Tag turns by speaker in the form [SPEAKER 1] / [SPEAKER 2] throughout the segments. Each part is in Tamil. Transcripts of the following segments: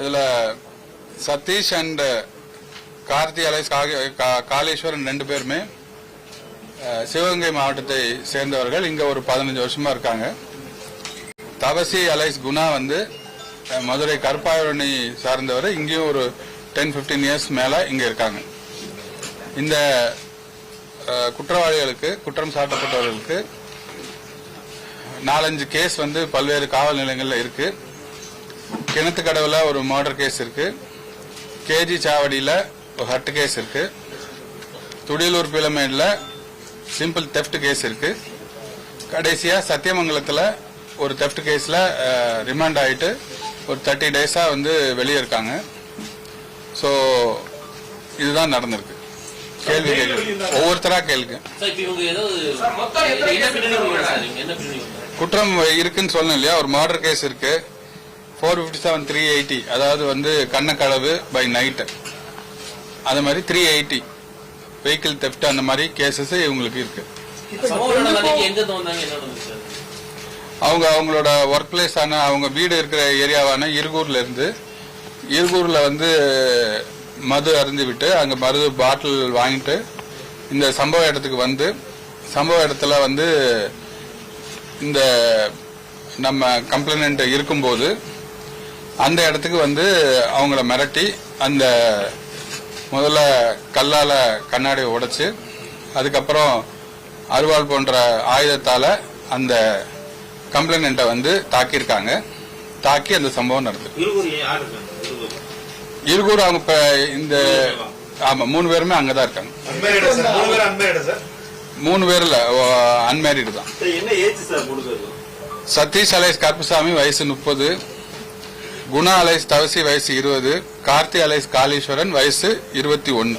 [SPEAKER 1] இதுல சதீஷ் அண்ட் கார்த்தி அலைஸ் கா- காளீஸ்வரன் ரெண்டு பேருமே சிவகங்கை மாவட்டத்தை சேர்ந்தவர்கள். இங்க ஒரு பதினஞ்சு வருஷமா இருக்காங்க. தவசி அலைஸ் குணா வந்து மதுரை கருப்பாயணி சார்ந்தவர். இங்கேயும் ஒரு டென் 15 இயர்ஸ் மேல இங்க இருக்காங்க. இந்த குற்றவாளிகளுக்கு குற்றம் சாட்டப்பட்டவர்களுக்கு நாலஞ்சு கேஸ் வந்து பல்வேறு காவல் நிலையங்களில் இருக்குது கிணத்து கடவுல ஒரு மர்டர் கேஸ் இருக்கு. கேஜி சாவடியில ஒரு ஹட் கேஸ் இருக்கு. துடியலூர் பிளமேட்ல சிம்பிள் தெஃப்ட் கேஸ் இருக்கு. கடைசியா சத்தியமங்கலத்துல ஒரு தெஃப்ட் கேஸ்ல ரிமாண்ட் ஆயிட்டு ஒரு தேர்ட்டி டேஸா வந்து வெளியே இருக்காங்க. ஸோ இதுதான் நடந்திருக்கு. கேள்வி கேள்வி ஒவ்வொருத்தரா கேளுங்க? குற்றம் இருக்குன்னு சொன்னேன் இல்லையா? ஒரு மர்டர் கேஸ் இருக்கு. Four fifty seven three eighty அதாவது வந்து கண்ணக்களவு பை நைட் அது மாதிரி த்ரீ எயிட்டி வெஹிக்கிள் தெஃப்ட் அந்த மாதிரி கேசஸ் இவங்களுக்கு இருக்கு. அவங்க அவங்களோட ஒர்க் பிளேஸ் ஆன அவங்க வீடு இருக்கிற ஏரியாவான இருகூர்ல இருந்து இருகூர்ல வந்து மது அருந்து விட்டு அங்க மது பாட்டில் வாங்கிட்டு இந்த சம்பவ இடத்துக்கு வந்து சம்பவ இடத்துல வந்து இந்த நம்ம கம்ப்ளைண்ட் இருக்கும்போது அந்த இடத்துக்கு வந்து அவங்கள மிரட்டி அந்த முதல்ல கல்லால கண்ணாடியை உடைச்சு அதுக்கப்புறம் அருவாள் போன்ற ஆயுதத்தால அந்த கம்ப்ளைண்ட்டை வந்து தாக்கியிருக்காங்க. தாக்கி அந்த சம்பவம் நடந்தது
[SPEAKER 2] இருக்காங்க?
[SPEAKER 1] இருகூர் அவங்க இப்ப இந்த ஆமா மூணு பேருமே அங்கதான் இருக்காங்க.
[SPEAKER 2] அன்மேரிடா சார்? மூணு
[SPEAKER 1] பேர்ல அன்மேரிடு தான். சதீஷ் அலைஸ் கருப்புசாமி வயசு முப்பது. குணா அலைஸ் தவசி வயசு இருபது கார்த்தி அலைஸ் காளீஸ்வரன் வயசு இருபத்தி ஒன்னு.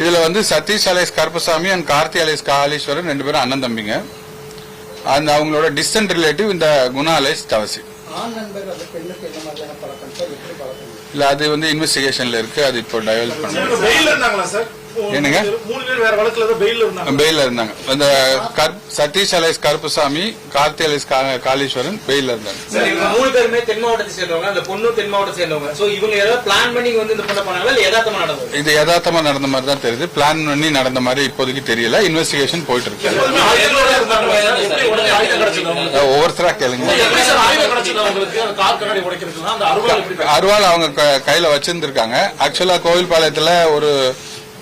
[SPEAKER 1] இதுல வந்து Satish alias Karuppusamy and Karthi alias Kaleeswaran ரெண்டு பேரும் அண்ணன் தம்பிங்க. அந்த அவங்களோட டிஸ்டன்ட் ரிலேட்டிவ் இந்த குணா அலைஸ் தவசி. இல்ல அது வந்து இன்வெஸ்டிகேஷன்ல இருக்கு. அது இப்போ டெவலப் பண்ணுறோம் என்னங்க?
[SPEAKER 2] மூணு பேர் வேற வழக்குல பெயில இருந்தாங்க.
[SPEAKER 1] பெயில இருந்தாங்க. அந்த சதீஷ் அலைஸ் கருப்புசாமி கார்த்தி அலைஸ் காளீஸ்வரன் பெயில இருந்தாங்க.
[SPEAKER 3] சார் இவங்க மூணு பேருமே தென் மாவட்டத்தை சேர்ந்தவங்க அந்த பொண்ணு தென் மாவட்டத்தை சேர்ந்தவங்க. சோ இவங்க ஏதாவது பிளான் பண்ணி வந்து இந்த பொண்ணை பண்ணாங்களா? இல்ல யதார்த்தமா நடந்தது?
[SPEAKER 1] இது யதார்த்தமா நடந்த மாதிரி தான் தெரியுது. பிளான் பண்ணி நடந்த மாதிரி இப்போதைக்கு தெரியல. இன்வெஸ்டிகேஷன் போயிட்டு இருக்கு? ஒவ்வொருத்தரா கேளுங்க.
[SPEAKER 2] அருவாள்
[SPEAKER 1] அவங்க க- கையில வச்சிருந்திருக்காங்க. ஆக்சுவலா கோவில்பாளையத்துல ஒரு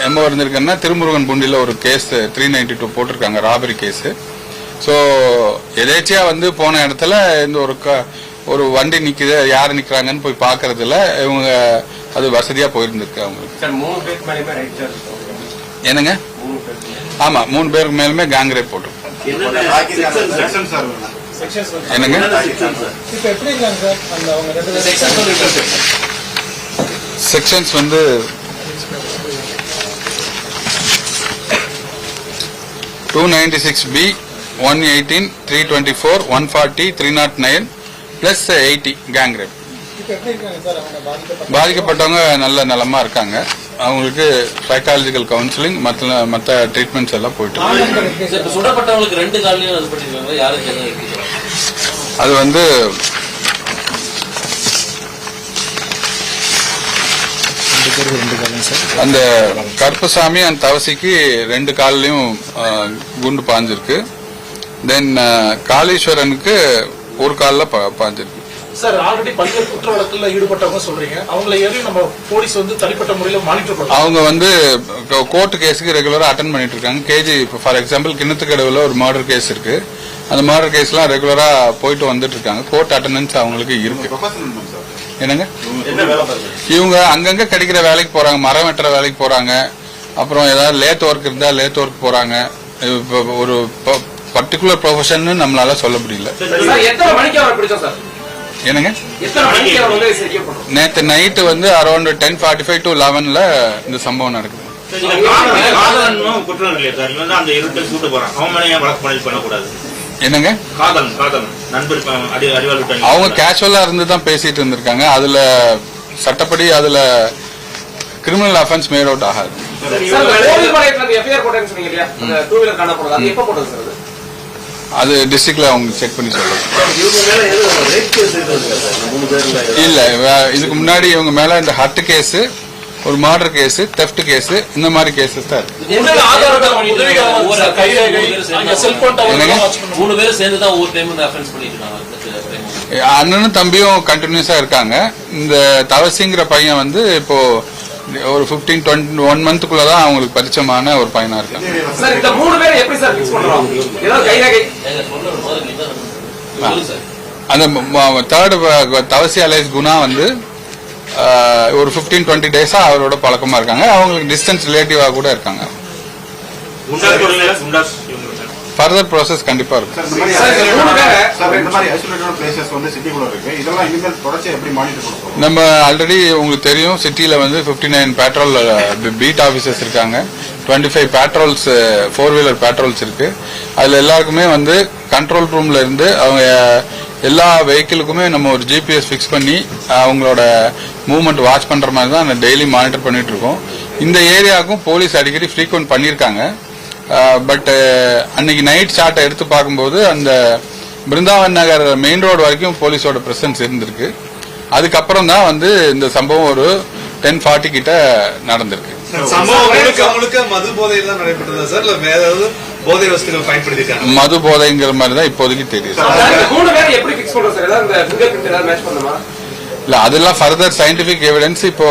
[SPEAKER 1] எம்ஓ இருந்திருக்குன்னா திருமுருகன் பூண்டில ஒரு கேஸ் த்ரீ நைன்டி டூ போட்டிருக்காங்க ராபரி கேஸ் ஸோ எதேச்சியா வந்து போன இடத்துல இந்த ஒரு க- ஒரு வண்டி நிக்குது யார் நிக்கிறாங்கன்னு போய் பாக்குறதுல இவங்க அது வசதியா போயிருந்திருக்கு அவங்களுக்கு. என்னங்க? ஆமா மூணு பேருக்கு மேலுமே கேங் ரேப் போட்டிருக்கோம்.
[SPEAKER 3] செக்ஷன்ஸ்
[SPEAKER 1] என்னங்க?
[SPEAKER 2] செக்ஷன் சார்
[SPEAKER 4] இப்ப எப்படி இருக்காங்க சார் அந்த அவங்க ரெண்டு பேரும்
[SPEAKER 5] செக்ஷன் சொல்லிட்டு
[SPEAKER 1] செக்ஷன்ஸ் வந்து two ninety six B one eighteen three twenty four one forty three not nine plus eighty gang rape பாதிக்கப்பட்டவங்க நல்ல நலமா இருக்காங்க. அவங்களுக்கு சைக்காலஜிக்கல் கவுன்சிலிங் மற்ற மற்ற ட்ரீட்மெண்ட்ஸ் எல்லாம் போயிட்டு இருக்கு.
[SPEAKER 4] ஆனந்தம்
[SPEAKER 1] அந்த கருப்பசாமி அந்த தவசிக்கு ரெண்டு கால்லையும் குண்டு பாஞ்சிருக்கு. தென் காளீஸ்வரனுக்கு ஒரு காலில் பாஞ்சிருக்கு.
[SPEAKER 2] சார் ஆல்ரெடி பல்வேறு குற்ற வழக்குல ஈடுபட்டவங்க சொல்றீங்க. அவங்களை ஏறி நம்ம போலீஸ் வந்து தனிப்பட்ட முறையில மானிட்டர் பண்றோம்
[SPEAKER 1] அவங்க வந்து கோர்ட் கேஸுக்கு ரெகுலரா அட்டன் பண்ணிட்டு இருக்காங்க. கேஜி ஃபார் எக்ஸாம்பிள் கிணத்துக்கடவுல ஒரு மர்டர் கேஸ் இருக்கு. அந்த மர்டர் கேஸ்லாம் ரெகுலரா போயிட்டு வந்துட்டு இருக்காங்க. கோர்ட் அட்டண்டன்ஸ் அவங்களுக்கு இருக்கு. என்னங்க? இவங்க அங்கங்க கிடைக்கிற வேலைக்கு போறாங்க மரம் வெட்டுற வேலைக்கு போறாங்க அப்புறம் ஏதாவது லேத் ஒர்க் இருந்தா லேத் ஒர்க் போறாங்க. இப்ப ஒரு பர்டிகுலர் ப்ரொஃபஷன் நம்மளால சொல்ல முடியல.
[SPEAKER 3] சார் எத்தனை மணிக்கு அவர் பிடிச்சோம் சார்?
[SPEAKER 1] என்னங்க? நேத்து நைட்டு வந்து around ten forty five to லெவன்ல இந்த சம்பவம் நடக்குது.
[SPEAKER 6] குற்றம் இல்லையா சார்? அந்த இருட்டை சூட்டு போறான் அவன் மேலே வழக்கு பதிவு பண்ணக்கூடாது?
[SPEAKER 1] என்னங்க?
[SPEAKER 6] காதலன் காதலன் நண்பர்
[SPEAKER 1] அவங்க கேஷுவலா இருந்து தான் பேசிட்டு இருந்திருக்காங்க. அதுல சட்டப்படி அதுல கிரிமினல் அஃபென்ஸ் மேட் அவுட் ஆகாது.
[SPEAKER 3] அது எப்ப போட்டது சார் அது?
[SPEAKER 1] அது டிஸ்ட்ரிக்ட்ல அவங்க செக் பண்ணி
[SPEAKER 7] பேர்ல
[SPEAKER 1] இல்ல. வே- இதுக்கு முன்னாடி இவங்க மேல இந்த ஹட் கேஸ் ஒரு மர்டர் கேஸ் தெஃப்ட் கேஸ் இந்த மாதிரி கேசஸ் தான். அண்ணனும் தம்பியும் கண்டினியூஸா இருக்காங்க. இந்த தவசிங்கிற பையன் வந்து இப்போ ஒரு 15 டுவெண்ட்டி ஒன் மந்த்துக்குள்ள தான் அவங்களுக்கு பரிச்சயமான ஒரு பையனா இருக்காங்க. அந்த தேர்ட் தவசி அலைஸ் குணா வந்து ஒரு 15 டுவெண்ட்டி டேஸா அவரோட பழக்கமா இருக்காங்க. அவங்களுக்கு டிஸ்டன்ஸ் ரிலேட்டிவா கூட இருக்காங்க. ஃபர்தர் ப்ராசஸ் கண்டிப்பா இருக்கும். நம்ம ஆல்ரெடி உங்களுக்கு தெரியும் சிட்டில வந்து 59 நைன் பேட்ரோல் பீட் ஆபீசர்ஸ் இருக்காங்க. 25 five patrols four wheeler patrols இருக்கு. அதுல எல்லாருக்குமே வந்து கண்ட்ரோல் ரூம்ல இருந்து அவங்க எல்லா வெஹிக்கிளுக்குமே நம்ம ஒரு ஜிபிஎஸ் ஃபிக்ஸ் பண்ணி அவங்களோட மூவ்மெண்ட் வாட்ச் பண்ற மாதிரி தான் டெய்லி மானிட்டர் பண்ணிட்டு இருக்கோம். இந்த ஏரியாவுக்கும் போலீஸ் அடிக்கடி ஃப்ரீக்வெண்ட் பண்ணியிருக்காங்க. பட் அன்னைக்கு நைட் ஷாட்டை எடுத்து பார்க்கும்போது அந்த பிருந்தாவன் நகர் மெயின் ரோடு வரைக்கும் போலீஸோட பிரசன்ஸ் இருந்திருக்கு. அதுக்கப்புறம் தான் வந்து இந்த சம்பவம் ஒரு டென் ஃபார்ட்டி கிட்ட நடந்திருக்கு.
[SPEAKER 7] மது
[SPEAKER 1] போதைங்கிற மாதிரி தான் இப்போதைக்கு தெரியுது. இல்ல அதெல்லாம் ஃபர்தர் சயின்டிபிக் எவிடன்ஸ் இப்போ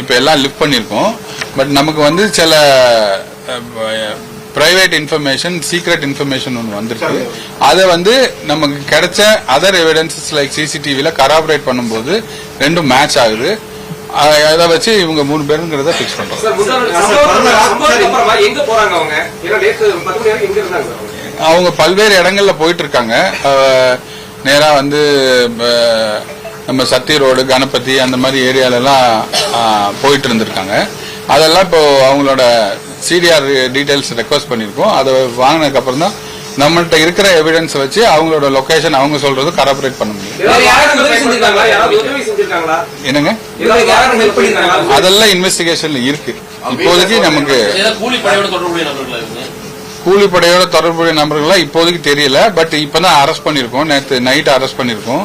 [SPEAKER 1] இப்போ எல்லாம் லிஃப்ட் பண்ணியிருக்கோம். பட் நமக்கு வந்து சில பிரைவேட் இன்ஃபர்மேஷன் சீக்ரெட் இன்ஃபர்மேஷன் ஒன்று வந்திருக்கு. அதை வந்து நமக்கு கிடைச்ச அதர் எவிடன்சஸ் லைக் சிசிடிவில கராபரேட் பண்ணும்போது ரெண்டும் மேட்ச் ஆகுது. அதை வச்சு இவங்க மூணு பேருங்கிறத ஃபிக்ஸ்
[SPEAKER 3] போறாங்க அவங்க?
[SPEAKER 1] பல்வேறு இடங்கள்ல போயிட்டு இருக்காங்க. நேரா வந்து நம்ம சத்தி ரோடு கணபதி அந்த மாதிரி ஏரியால எல்லாம் அஹ், போயிட்டு இருந்திருக்காங்க அதெல்லாம் இப்போ அவங்களோட சிடிஆர் டீடைல்ஸ் ரெக்வஸ்ட் பண்ணியிருக்கோம். அதை வாங்கினதுக்கு அப்புறம் தான் நம்மள்ட்ட இருக்கிற எவிடன்ஸ் வச்சு அவங்களோட லொகேஷன் அவங்க சொல்றது கராபரேட் பண்ண முடியும்.
[SPEAKER 3] ஏதாவது யாராவது உதவி செஞ்சிருக்காங்களா? யாராவது உதவி செஞ்சிருக்காங்களா?
[SPEAKER 1] என்னங்க? அதெல்லாம் இன்வெஸ்டிகேஷன்ல இருக்கு. இப்போதைக்கு நமக்கு கூலிப்படையோட தொடர்புடைய நபர்களா இப்போதைக்கு தெரியல. பட் இப்பதான் அரெஸ்ட் பண்ணிருக்கோம் நேத்து நைட் அரெஸ்ட் பண்ணிருக்கோம்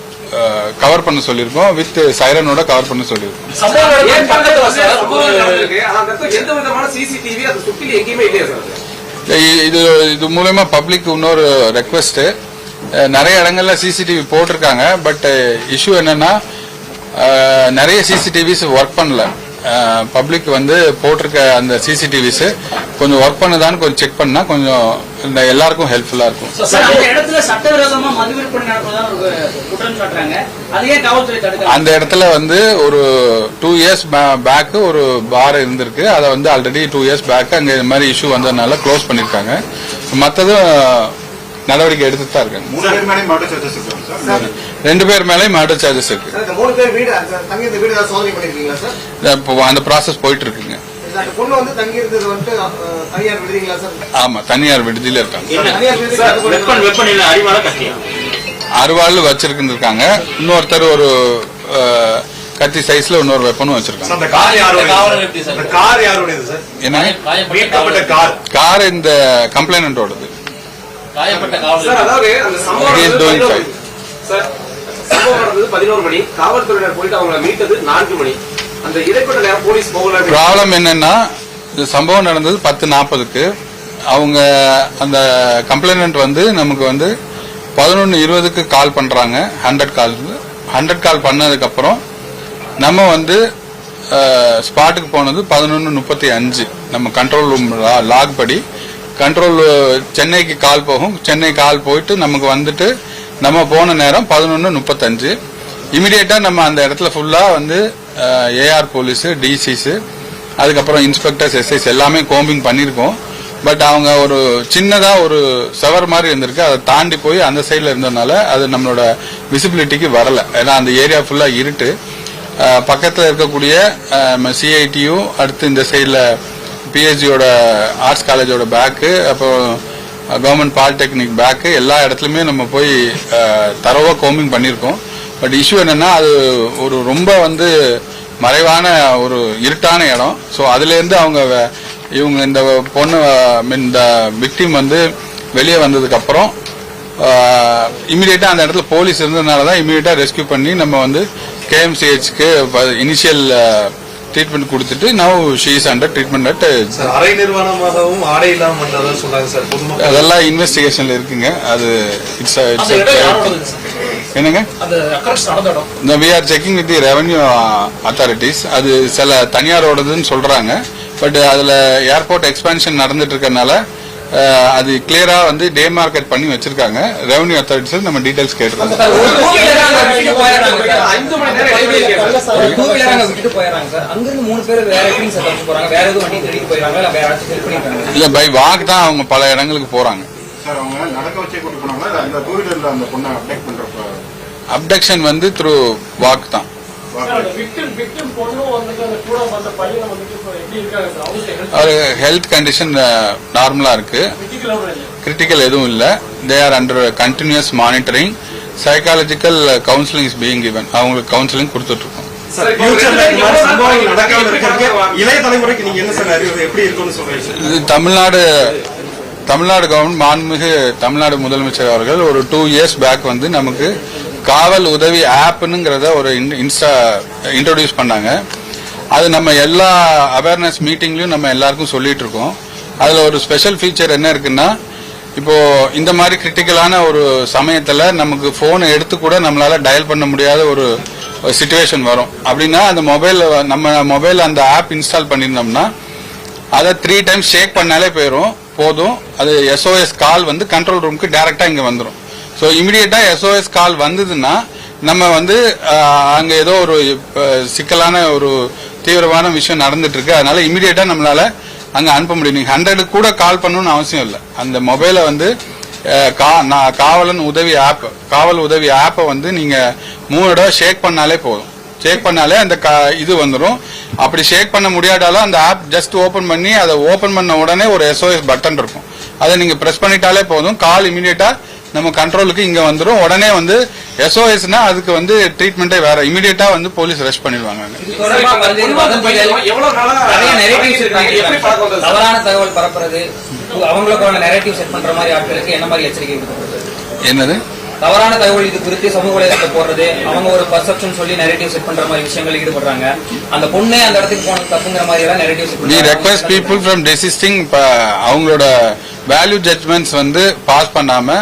[SPEAKER 1] கவர் பண்ண சொல்லியிருக்கோம் வித் சைரனோட கவர் பண்ண சொல்லியிருக்கோம்? இ- இது இது மூலமா பப்ளிக் இன்னொரு ரெக்வெஸ்ட் நிறைய இடங்கள்ல சிசிடிவி போட்டிருக்காங்க பட் இஷ்யூ என்னன்னா நிறைய சிசிடிவிஸ் ஒர்க் பண்ணல. பப்ளிக் வந்து போட்டிருக்க அந்த சிசிடிவிஸ் கொஞ்சம் ஒர்க் பண்ணுதான்னு கொஞ்சம் செக் பண்ணா கொஞ்சம் இந்த எல்லாருக்கும் ஹெல்ப்ஃபுல்லா இருக்கும்.
[SPEAKER 3] அந்த இடத்துல
[SPEAKER 1] வந்து ஒரு டூ இயர்ஸ் பேக் ஒரு பார் இருந்திருக்கு. அதை வந்து ஆல்ரெடி டூ இயர்ஸ் பேக் அங்க இந்த மாதிரி இஷ்யூ வந்ததுனால க்ளோஸ் பண்ணிருக்காங்க. மற்றதும் நடவடிக்கை எடுத்துட்டு தான் இருக்காங்க
[SPEAKER 8] மூணு பேர் மேலே மாவட்ட சார்ஜஸ் இருக்காங்க சார்.
[SPEAKER 1] ரெண்டு பேர் மேலேயும் மர்டர் சார்ஜஸ் இருக்கு.
[SPEAKER 4] சார் இந்த மூணு பேர் வீடு அந்த தங்கி இருந்த வீடு ஏதாவது சோதனை பண்ணிருக்கீங்களா சார்?
[SPEAKER 1] இப்போ அந்த ப்ராசஸ் போயிட்டு இருக்குங்க.
[SPEAKER 4] இல்ல, அந்த பொண்ணு வந்து தங்கி இருந்தது வந்துட்டு அஹ், தனியார் விடுறீங்களா சார்?
[SPEAKER 1] ஆமா தனியார் விடுதியில இருக்காங்க.
[SPEAKER 6] கட்டியா?
[SPEAKER 1] அருவாள் வச்சிருக்காங்க இன்னொருத்தர் ஒரு கத்தி சைஸ்ல இன்னொரு வெப்பனும் வச்சிருக்காங்க.
[SPEAKER 7] அந்த கார் யாரோட
[SPEAKER 5] காவலர் காயப்பட்ட காவலர்
[SPEAKER 9] சார் அதாவது அந்த சம்பவம் நடந்தது
[SPEAKER 1] doing
[SPEAKER 9] பதினோரு- சார் சம்பவம் நடந்தது பதினோரு மணி. காவல்துறையினர் போயிட்டு அவங்கள மீட்டது நான்கு மணி. அந்த இடைப்பட்ட நேரம் போலீஸ் போகல.
[SPEAKER 1] ப்ராப்ளம் என்னன்னா இந்த சம்பவம் நடந்தது பத்து நாற்பதுக்கு அவங்க அந்த கம்ப்ளைனண்ட் வந்து நமக்கு வந்து பதினொன்று இருபதுக்கு கால் பண்றாங்க. ஹண்ட்ரட் கால் ஹண்ட்ரட் கால் பண்ணதுக்கு அப்புறம் நம்ம வந்து ஸ்பாட்டுக்கு போனது பதினொன்று முப்பத்தி அஞ்சு. நம்ம கண்ட்ரோல் ரூம் லாக் படி கண்ட்ரோல் uh, சென்னைக்கு கால் போகும். சென்னை கால் போயிட்டு நமக்கு வந்துட்டு நம்ம போன நேரம் பதினொன்று முப்பத்தஞ்சு. இமிடியேட்டாக நம்ம அந்த இடத்துல ஃபுல்லாக வந்து ஏஆர் போலீஸு டிசிஸு அதுக்கப்புறம் இன்ஸ்பெக்டர்ஸ் எஸ்ஐஸ் எல்லாமே கோம்பிங் பண்ணியிருக்கோம் பட் அவங்க ஒரு சின்னதாக ஒரு செவர் மாதிரி இருந்திருக்கு. அதை தாண்டி போய் அந்த சைடில் இருந்ததுனால அது நம்மளோட விசிபிலிட்டிக்கு வரலை. ஏன்னா அந்த ஏரியா ஃபுல்லாக இருட்டு. பக்கத்தில் இருக்கக்கூடிய சிஐடியும் அடுத்து இந்த சைடில் பிஹெச்சியோட ஆர்ட்ஸ் காலேஜோட பேக்கு அப்புறம் கவர்மெண்ட் பாலிடெக்னிக் பேக்கு எல்லா இடத்துலையுமே நம்ம போய் தரவாக கோமிங் பண்ணியிருக்கோம். பட் இஷ்யூ என்னென்னா அது ஒரு ரொம்ப வந்து மறைவான ஒரு இருட்டான இடம். ஸோ அதுலேருந்து அவங்க இவங்க இந்த பொண்ணு மீன் இந்த விக்டிம் வந்து வெளியே வந்ததுக்கப்புறம் இமீடியட்டாக அந்த இடத்துல போலீஸ் இருந்ததுனால தான் இமீடியட்டாக ரெஸ்கியூ பண்ணி நம்ம வந்து கேஎம்சிஹெச்க்கு இனிஷியல் ட்ரீட்மெண்ட் கொடுத்துட்டு now she is under treatment at
[SPEAKER 7] sir அரை நிர்வாணமாகவும் ஆடை இல்லாம சொன்னாங்க சார்
[SPEAKER 1] அதெல்லாம் இன்வெஸ்டிகேஷன்ல இருக்குங்க. அது இட்ஸ்
[SPEAKER 2] சார்
[SPEAKER 1] என்னங்க? இந்த we are checking with the revenue authorities அது சில தனியாரோடதுன்னு சொல்றாங்க. பட் அதுல ஏர்போர்ட் எக்ஸ்பான்ஷன் நடந்துட்டு இருக்கறனால அஹ், அது கிளியரா வந்து டே மார்க்கெட் பண்ணி வச்சிருக்காங்க. ரெவன்யூ அத்தாரிட்டிஸ் நம்ம டீடைல்ஸ் கேட்டுருக்கோம்
[SPEAKER 3] இல்ல
[SPEAKER 1] பை வாக் தான் அவங்க பல இடங்களுக்கு போறாங்க. அப்டக்ஷன் வந்து த்ரூ வாக் தான். அவர் ஹெல்த் கண்டிஷன் நார்மலா இருக்கு.
[SPEAKER 2] கிரிட்டிக்கல்
[SPEAKER 1] எதுவும் இல்ல. They are under continuous monitoring psychological counselling is being given. அவங்களுக்கு கவுன்சிலிங் கொடுத்துட்டு இருக்கோம் தமிழ்நாடு தமிழ்நாடு கவர்மெண்ட் மாண்புமிகு தமிழ்நாடு முதலமைச்சர் அவர்கள் ஒரு டூ இயர்ஸ் பேக் வந்து நமக்கு காவல் உதவி ஆப்னுங்கிறத ஒரு இன்ஸ்டா இன்ட்ரோடியூஸ் பண்ணாங்க. அது நம்ம எல்லா அவேர்னஸ் மீட்டிங்லையும் நம்ம எல்லாருக்கும் சொல்லிட்டு இருக்கோம் அதுல ஒரு ஸ்பெஷல் ஃபீச்சர் என்ன இருக்குன்னா இப்போ இந்த மாதிரி கிரிட்டிக்கலான ஒரு சமயத்துல நமக்கு ஃபோனை எடுத்து கூட நம்மளால டயல் பண்ண முடியாத ஒரு சுச்சுவேஷன் வரும். அப்படின்னா அந்த மொபைல் நம்ம மொபைல் அந்த ஆப் இன்ஸ்டால் பண்ணியிருந்தோம்னா அதை த்ரீ டைம்ஸ் ஷேக் பண்ணாலே போயிடும் போதும். அது எஸ்ஓஎஸ் கால் வந்து கண்ட்ரோல் ரூமுக்கு டேரெக்டாக இங்க வந்துடும் ஸோ இமீடியட்டாக எஸ்ஓஎஸ் கால் வந்ததுன்னா நம்ம வந்து அங்கே ஏதோ ஒரு சிக்கலான ஒரு தீவிரமான விஷயம் நடந்துட்டு இருக்கு அதனால இமிடியேட்டா நம்மளால அங்க அனுப்ப முடியும். நீங்க ஹண்ட்ரடுக்கு கூட கால் பண்ணணும்னு அவசியம் இல்லை. அந்த மொபைலை வந்து கா- நான் காவலன் உதவி ஆப் காவல் உதவி ஆப்பை வந்து நீங்க மூணு தடவை ஷேக் பண்ணாலே போதும். ஷேக் பண்ணாலே அந்த க இது வந்துடும் அப்படி ஷேக் பண்ண முடியாட்டாலும் அந்த ஆப் ஜஸ்ட் ஓபன் பண்ணி அதை ஓபன் பண்ண உடனே ஒரு எஸ்ஓஎஸ் பட்டன் இருக்கும். அதை நீங்க பிரஸ் பண்ணிட்டாலே போதும். கால் இமீடியட்டா நம்ம கண்ட்ரோலுக்கு இங்க வந்துடும் உடனே வந்து எஸ்ஓஎஸ்னா அதுக்கு வந்து ட்ரீட்மெண்ட்டே வேற. இமீடியட்டா வந்து போலீஸ் ரெஸ்ட் பண்ணிடுவாங்க.
[SPEAKER 3] தகவல் பரப்புறது அவங்களுக்கான நெரேட்டிவ் செட் பண்ற மாதிரி ஆட்களுக்கு என்ன மாதிரி எச்சரிக்கை கொடுக்கறது
[SPEAKER 1] என்னது?
[SPEAKER 3] தவறான தகவல் இது குறித்து சமூக வலைதளத்துல போடுறது அவங்க ஒரு பர்செப்ஷன் சொல்லி நெரேட்டிவ் செட் பண்ற மாதிரி விஷயங்கள் ஈடுபடுறாங்க. அந்த பொண்ணே அந்த இடத்துக்கு போனது தப்புங்கிற மாதிரி எல்லாம் narrative set
[SPEAKER 1] we request people from desisting அவங்களோட வேல்யூ ஜட்மெண்ட்ஸ் வந்து பாஸ் பண்ணாம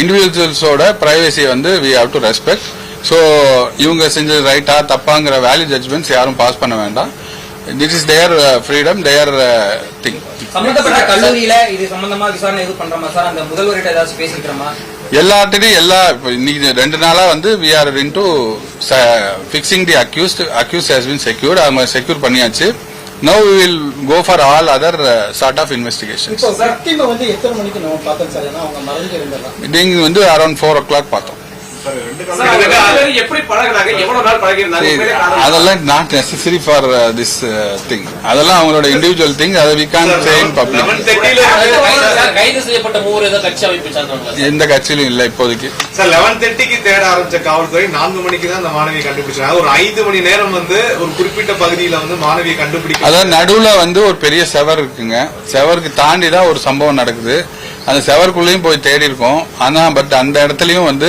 [SPEAKER 1] இண்டிவிஜுவல்ஸோட பிரைவசியை வந்து we have to respect so இவங்க செஞ்சது ரைட்டா தப்பாங்கிற வேல்யூ ஜட்ஜ்மெண்ட்ஸ் யாரும் பாஸ் பண்ண வேண்டாம். This is their freedom their thing
[SPEAKER 3] சம்பந்தப்பட்ட கல்லூரியில இது சம்பந்தமா விசாரணை எதுவும் பண்றோமா? சார் அந்த முதல்வர்கிட்ட ஏதாச்சும் பேசிக்கிறோமா?
[SPEAKER 1] எல்லாத்திலையும் எல்லா இப்போ இன்னைக்கு ரெண்டு நாளா வந்து we are into fixing the accused accuse has been secured அவங்க செக்யூர் பண்ணியாச்சு. No will go for all other sort of investigation
[SPEAKER 4] வந்து எத்தனை மணிக்கு நம்ம பார்த்தோம் சார்? ஏன்னா அவங்க மறைஞ்சு இருந்தலாம்
[SPEAKER 1] நீங்க வந்து அரௌண்ட் ஃபோர் ஓ கிளாக் பார்த்தோம். அதெல்லாம் not necessary for this thing அதெல்லாம் அவங்களோட இண்டிவிஜுவல் திங் அதை we can say in public? எந்த கட்சியிலும் இல்லை இப்போதைக்கு.
[SPEAKER 7] சார் லெவன் தேர்ட்டிக்கு தேட ஆரம்பிச்ச காவல்துறை நான்கு மணிக்கு தான் அந்த மாணவியை கண்டுபிடிச்சாங்க. ஒரு ஐந்து மணி நேரம் வந்து ஒரு குறிப்பிட்ட பகுதியில வந்து மாணவியை கண்டுபிடிக்க
[SPEAKER 1] அதாவது நடுவுல வந்து ஒரு பெரிய செவர் இருக்குங்க. செவருக்கு தாண்டி தான் ஒரு சம்பவம் நடக்குது. அந்த செவருக்குள்ளேயும் போய் தேடி இருக்கோம் ஆனா பட் அந்த இடத்துலயும் வந்து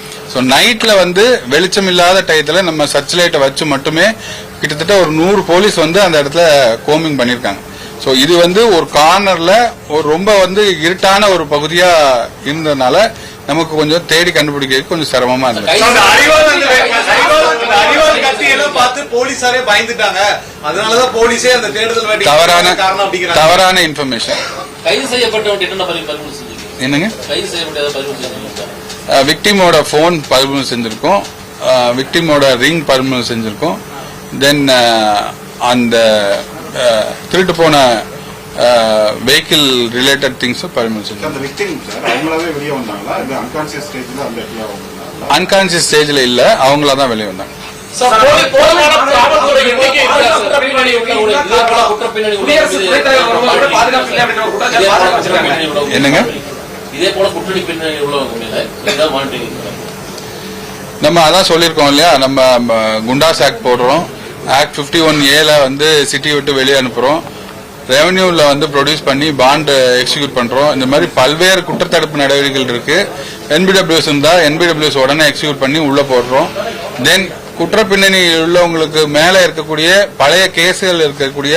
[SPEAKER 1] ஸோ நைட்ல வந்து வெளிச்சம் இல்லாத டயத்துல நம்ம சர்ச் லைட்டை வச்சு மட்டுமே கிட்டத்தட்ட ஒரு நூறு போலீஸ் வந்து அந்த இடத்துல கோமிங் பண்ணியிருக்காங்க ஸோ இது வந்து ஒரு கார்னர்ல ஒரு ரொம்ப வந்து இருட்டான ஒரு பகுதியா இருந்ததுனால நமக்கு கொஞ்சம் தேடி கண்டுபிடிக்கிறதுக்கு கொஞ்சம் சிரமமா இருந்தது. தவறான தவறான இன்ஃபர்மேஷன்
[SPEAKER 5] கைது
[SPEAKER 1] என்னங்க?
[SPEAKER 5] கைது செய்யப்பட்ட
[SPEAKER 1] விக்டிமோட ஃபோன் பறிமுதல் செஞ்சிருக்கோம் விக்டிமோட ரிங் பறிமுதல் செஞ்சிருக்கோம் தென் அந்த திருட்டு போன வெஹிக்கிள் ரிலேட்டட் திங்ஸும் பறிமுதல்
[SPEAKER 8] இல்ல அன்கான்சியஸ் ஸ்டேஜ்ல
[SPEAKER 1] இல்ல அவங்களா தான் வெளியே வந்தாங்க என்னங்க?
[SPEAKER 5] இதே போல குற்றடி பின்னணி உள்ளவங்க
[SPEAKER 1] நம்ம அதான் சொல்லியிருக்கோம் இல்லையா? நம்ம குண்டாஸ் ஆக்ட் போடுறோம். ஆக்ட் 51 ஒன் ஏல வந்து சிட்டி விட்டு வெளியே அனுப்புறோம். ரெவன்யூவில் வந்து ப்ரொடியூஸ் பண்ணி பாண்டு எக்ஸிக்யூட் பண்ணுறோம் இந்த மாதிரி பல்வேறு குற்றத்தடுப்பு நடவடிக்கைகள் இருக்கு. என்பிடபிள்யூஸ் இருந்தால் என்பிடபிள்யூஸ் உடனே எக்ஸிக்யூட் பண்ணி உள்ளே போடுறோம். தென் குற்ற பின்னணி உள்ளவங்களுக்கு மேலே இருக்கக்கூடிய பழைய கேஸுகள் இருக்கக்கூடிய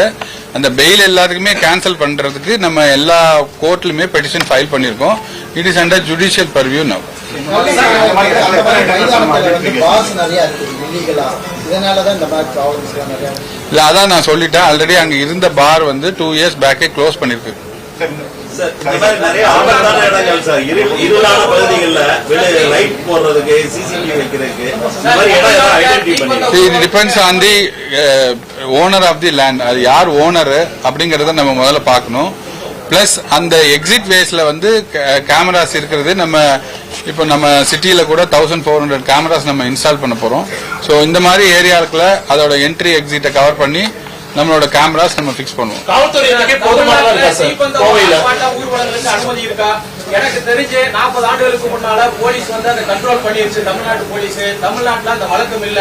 [SPEAKER 1] அந்த பெயில் எல்லாத்துக்குமே கேன்சல் பண்றதுக்கு நம்ம எல்லா கோர்ட்லயுமே பெட்டிஷன் ஃபைல் பண்ணியிருக்கோம். It is under judicial purview now. இல்ல அதான் நான் சொல்லிட்டேன். ஆல்ரெடி அங்க இருந்த பார் வந்து டூ இயர்ஸ் பேக்கே க்ளோஸ் பண்ணிருக்கு
[SPEAKER 8] சார், இந்த-
[SPEAKER 10] சார், இந்த மாதிரி நிறைய ஆபத்தான இடங்கள் சார். இரு- இருளான பகுதிகளில் வெளியே லைட் போடுறதுக்கு சிசிடிவி வைக்கிறதுக்கு இந்த மாதிரி இடம் எல்லாம் ஐடென்டிஃபை பண்ணி
[SPEAKER 1] இது depends on the owner of the land அது யார் ஓனர் அப்படிங்கறத நம்ம முதல்ல பார்க்கணும். பிளஸ் அந்த எக்ஸிட் வேஸ்ல வந்து கேமராஸ் இருக்கிறது நம்ம இப்போ நம்ம சிட்டியில கூட தௌசண்ட் ஃபோர் ஹண்ட்ரட் கேமராஸ் நம்ம இன்ஸ்டால் பண்ண போறோம். ஸோ இந்த மாதிரி ஏரியாவுக்குள்ள அதோட என்ட்ரி எக்ஸிட்டை கவர் பண்ணி நம்மளோட கேமராஸ் நம்ம ஃபிக்ஸ் பண்ணுவோம்.
[SPEAKER 9] காவல்துறை
[SPEAKER 2] ஊர்வலங்களுக்கு அனுமதி இருக்கா? எனக்கு தெரிஞ்சு நாற்பது ஆண்டுகளுக்கு முன்னால போலீஸ் வந்து அதை கண்ட்ரோல் பண்ணிருச்சு. தமிழ்நாட்டு போலீஸ் தமிழ்நாட்டுல அந்த வழக்கம் இல்ல.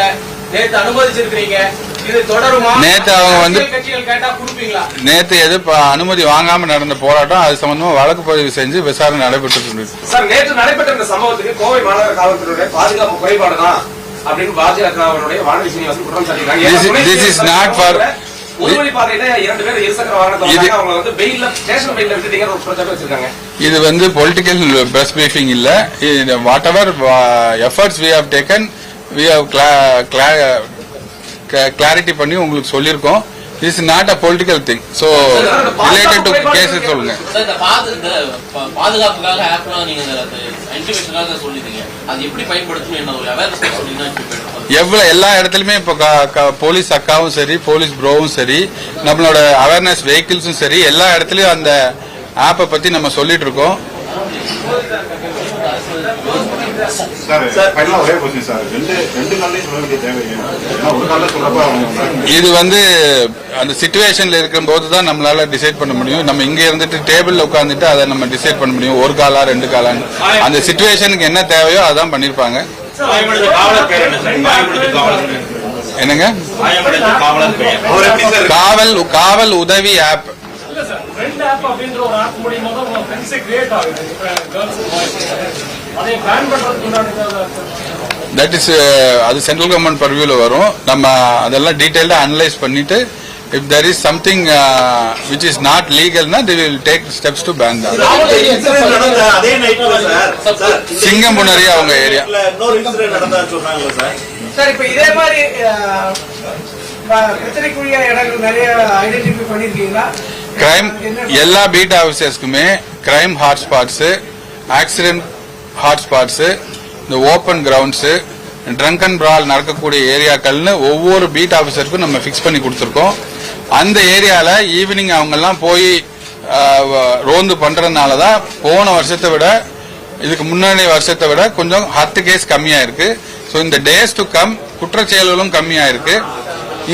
[SPEAKER 2] நேத்து அனுமதிச்சிருக்கீங்க இது தொடருமா?
[SPEAKER 1] நேத்து அவங்க வந்து-
[SPEAKER 2] அரசியல் கட்சிகள் கேட்டா கொடுப்பீங்களா?
[SPEAKER 1] நேத்து எது ப- அனுமதி வாங்காம நடந்த போராட்டம் அது சம்பந்தமா வழக்கு பதிவு செஞ்சு விசாரணை நடைபெற்று இருக்கு
[SPEAKER 9] சார் நேற்று நடைபெற்ற இந்த சம்பவத்துக்கு கோவை மாநகர காவல்துறையுடைய பாதுகாப்பு குறைபாடு தான் அப்படின்னு பாஜகவினுடைய வானதி சீனிவாசன் குற்றம் சாட்டியிருக்காங்க.
[SPEAKER 1] இது
[SPEAKER 9] வந்து
[SPEAKER 1] பொலிட்டிக்கல் பிரஸ் பிரீஃபிங் இல்ல. Whatever efforts we have taken we have clarity பண்ணி உங்களுக்கு சொல்லியிருக்கோம். Is not a political thing so related to case சொல்லுங்க. எவ்வளவு எல்லா இடத்துலயுமே இப்போ போலீஸ் அக்காவும் சரி போலீஸ் ப்ரோவும் சரி நம்மளோட அவேர்னஸ் வெஹிக்கிள்ஸும் சரி எல்லா இடத்துலயும் அந்த ஆப்பை பத்தி நம்ம சொல்லிட்டு இருக்கோம். இது வந்து அந்த சுச்சுவேஷன்ல இருக்கும் போது தான் நம்மளால டிசைட் பண்ண முடியும். நம்ம இங்க இருந்துட்டு டேபிள்ல உட்காந்துட்டு அதை நம்ம டிசைட் பண்ண முடியும். ஒரு காலா ரெண்டு காலான்னு. அந்த சுச்சுவேஷனுக்கு என்ன தேவையோ அதான் பண்ணிருப்பாங்க. என்னங்க? காவல் காவல் உதவி ஆப்
[SPEAKER 2] ஃப்ரெண்ட் ஆப் அப்படின்ற ஒரு ஆப் மூலியமா தான் உங்க ஃப்ரெண்ட்ஸே கிரியேட் ஆகுது. கேர்ள்ஸ் பாய்ஸ் அதை பேன் பண்றதுக்கு உண்டான
[SPEAKER 1] தட் இஸ் அது சென்ட்ரல் கவர்மெண்ட் பர்வியூல வரும். நம்ம அதெல்லாம் டீடைல்டா அனலைஸ் பண்ணிட்டு if there is something which is not லீகல்னா the will take steps to ban தான்
[SPEAKER 10] இந்த
[SPEAKER 1] சிங்கம்புணரி அவங்க ஏரியா.
[SPEAKER 10] சார்.
[SPEAKER 11] சார் இப்ப இதே மாதிரி ப- பிரச்சனைக்குரிய இடங்கள் நிறைய ஐடென்டிஃபை பண்ணிருக்கீங்களா?
[SPEAKER 1] கிரைம் எல்லா பீட் ஆஃபீஸர்ஸ்க்குமே கிரைம் ஹாட்ஸ்பாட்ஸ் ஆக்சிடென்ட் ஹாட்ஸ்பாட்ஸ் இந்த open grounds drunk and brawl நடக்கக்கூடிய ஏரியாக்கள்னு ஒவ்வொரு பீட் ஆஃபீஸருக்கும் நம்ம ஃபிக்ஸ் பண்ணி கொடுத்துருக்கோம். அந்த ஏரியால ஈவினிங் அவங்கெல்லாம் போய் ரோந்து பண்றதுனால தான் போன வருஷத்தை விட இதுக்கு முன்னாடி வருஷத்தை விட கொஞ்சம் ஹத்து கேஸ் கம்மியாக இருக்குது ஸோ இந்த டேஸ் டு கம் குற்றச்செயல்களும் கம்மியாக இருக்குது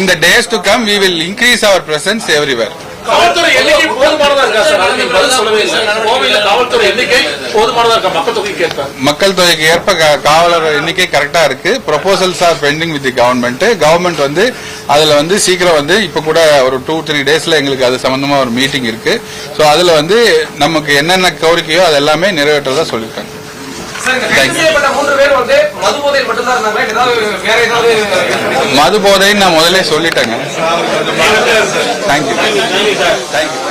[SPEAKER 1] இந்த days to come we will increase our presence everywhere
[SPEAKER 2] காவல்துறை எண்ணிக்கை போதுமானதா இருக்கா சார்? அதுக்கு நீங்க பதில் சொல்லவே இல்லை. கோவையில காவல்துறை எண்ணிக்கை போதுமானதா இருக்கா? மக்கள் தொகைக்கு ஏற்ப.
[SPEAKER 1] மக்கள் தொகைக்கு ஏற்ப கா- காவலர் எண்ணிக்கை கரெக்டா இருக்கு. Proposals are pending with government government வந்து அதுல வந்து சீக்கிரம் வந்து இப்ப கூட ஒரு டூ த்ரீ டேஸ்ல எங்களுக்கு அது சம்பந்தமா ஒரு மீட்டிங் இருக்கு. ஸோ அதுல வந்து நமக்கு என்னென்ன கோரிக்கையோ அது எல்லாமே நிறைவேற்றதா சொல்லியிருக்காங்க. மது போதைன்னு நான் முதல்ல சொல்லிட்டேங்க. தேங்க்யூ தேங்க்யூ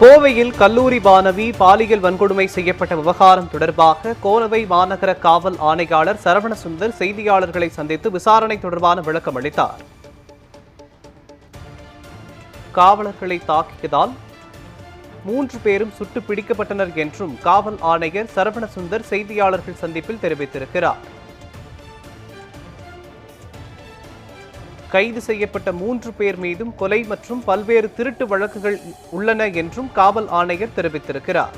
[SPEAKER 12] கோவையில் கல்லூரி மாணவி பாலியல் வன்கொடுமை செய்யப்பட்ட விவகாரம் தொடர்பாக கோவை மாநகர காவல் ஆணையாளர் சரவணசுந்தர் செய்தியாளர்களை சந்தித்து விசாரணை தொடர்பான விளக்கம் அளித்தார். காவலர்களை தாக்கியதால் மூன்று பேரும் சுட்டு பிடிக்கப்பட்டனர் என்றும் காவல் ஆணையர் சரவணசுந்தர் செய்தியாளர்கள் சந்திப்பில் தெரிவித்திருக்கிறார். கைது செய்யப்பட்ட மூன்று பேர் மீதும் கொலை மற்றும் பல்வேறு திருட்டு வழக்குகள் உள்ளன என்றும் காவல் ஆணையர் தெரிவித்திருக்கிறார்.